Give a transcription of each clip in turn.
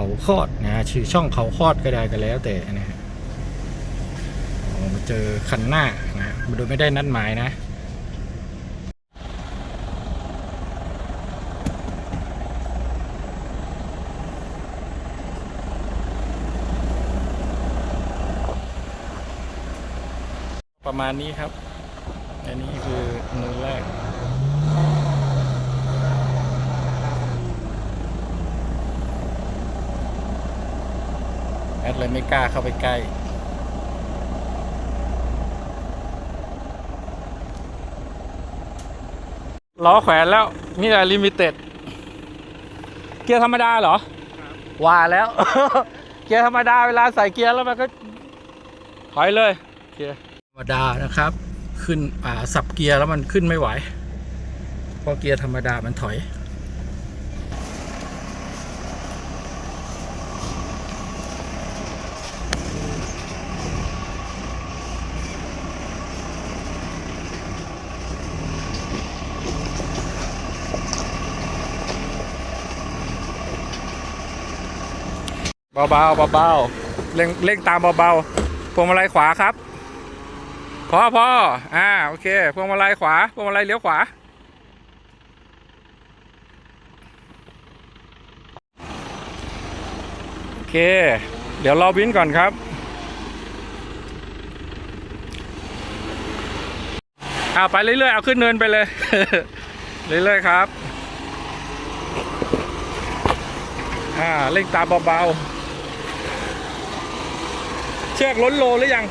เขาคอดนะชื่อช่องเขาคอดก็ได้ก็แล้วแต่นะฮะมาเจอคันหน้านะโดยไม่ได้นัดหมายนะประมาณนี้ครับ อันนี้คือมือแรก ดเลยไม่กล้าเข้าไปใกล้ ล้อแขวนแล้ว นี่แหละลิมิเต็ด เกียร์ธรรมดาเหรอ ว่าแล้ว เกียร์ธรรมดาเวลาใส่เกียร์แล้วมันก็ ถอยเลย เกียร์ธรรมดานะครับ ขึ้น อ่า สับเกียร์แล้วมันขึ้นไม่ไหว เพราะเกียร์ธรรมดามันถอย เบาๆเบาๆเร่งเร่งตามเบาๆพวงมาลัยขวาครับพอพออ่าโอเคพวงมาลัยขวาพวงมาลัยเลี้ยวขวา โอเค เดี๋ยวรอวินก่อนครับเอาไปเรื่อยๆเอาขึ้นเนินไปเลย เรื่อยๆครับ อ่าเร่งตามเบาๆ เชือกล้นโลหรือยัง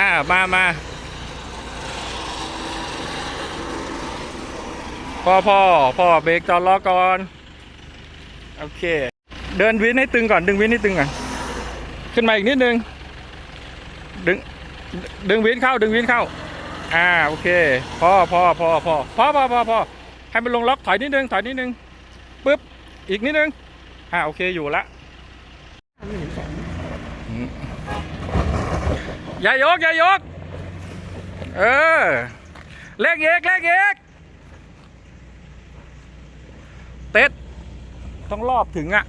อ่า มามาพ่อพ่อพ่อเบรกจอดล้อก่อน โอเค เดินวินให้ตึงก่อน ดึงวินให้ตึงก่อน ขึ้นมาอีกนิดนึง ดึง ดึงวินเข้า ดึงวินเข้า อ่า โอเค พ่อพ่อพ่อพ่อพ่อพ่อพ่อพ่อให้มันลงล็อกถอยนิดนึง ถอยนิดนึง ปึ๊บ อีกนิดนึง อ่า โอเค อยู่ละ อย่ายกอย่ายก เออเลขเอกเลขเอกเต็ดต้องรอบถึงอะ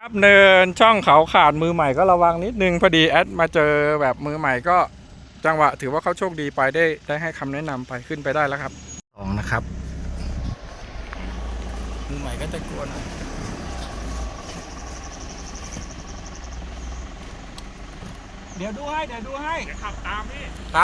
ครับเนินช่องเขาขาดมือใหม่ก็ระวังนิดนึงพอดีแอดมาเจอแบบมือใหม่ก็จังหวะ ถือว่าเขาโชคดีไปได้ได้ให้คำแนะนำไปขึ้นไปได้แล้วครับสองนะครับ มือใหม่ก็จะกลัวหน่อย เดี๋ยวดูให้ เดี๋ยวดูให้จะขับตามพี่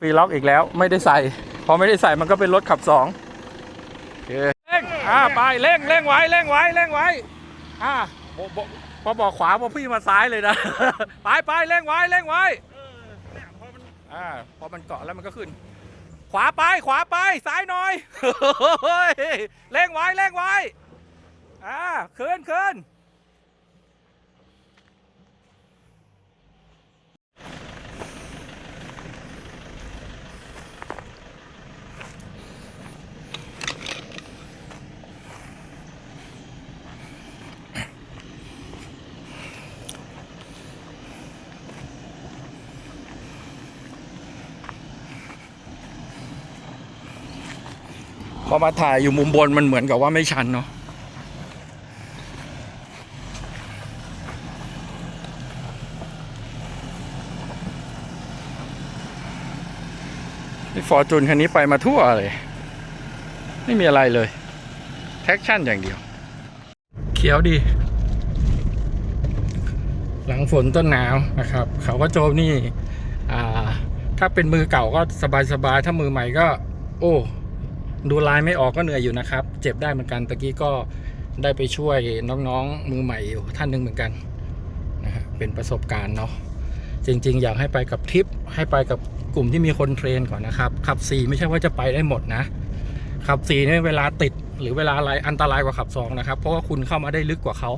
ฟรีล็อกอีกแล้วไม่ได้ใส่ พอไม่ได้ใส่มันก็เป็นรถขับสองโอเคเร่งอ่าไปเร่งเร่งไว้เร่งไว้เร่งไว้อ่าโบโบพอบอกขวาพอพี่มาซ้ายเลยนะ ไปไปเร่งไว้เร่งไว้เออพอมันอ่าพอมันเกาะแล้วมันก็ขึ้น ขวาไปขวาไปซ้ายหน่อยเฮ้ยเร่งไว้เร่งไว้อ่าขึ้นขึ้น พอมาถ่ายอยู่มุมบนมันเหมือนกับว่าไม่ชันเนาะนี่ฟอร์จูนคันนี้ไปมาทั่วเลย ไม่มีอะไรเลย แท็กชั่นอย่างเดียว เขียวดี หลังฝนต้นหนาวนะครับ เขาก็โจมนี่ อ่า ถ้าเป็นมือเก่าก็สบายๆ ถ้ามือใหม่ก็ โอ้ ดูลายไม่ออกก็เหนื่อยอยู่นะครับ เจ็บได้เหมือนกันตะกี้ก็ได้ไปช่วยน้องๆมือใหม่อยู่ท่านหนึ่งเหมือนกันนะเป็นประสบการณ์เนาะจริง ๆ อยากให้ไปกับทริปให้ไปกับกลุ่มที่มีคนเทรนก่อนนะครับขับ4ไม่ใช่ว่าจะไปได้หมดนะขับ4เนี่ยเวลาติดหรือเวลาอะไรอันตรายกว่าขับ2นะครับเพราะว่าคุณเข้ามาได้ลึกกว่าเขา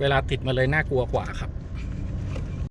เวลาติดมาเลยน่ากลัวกว่าครับ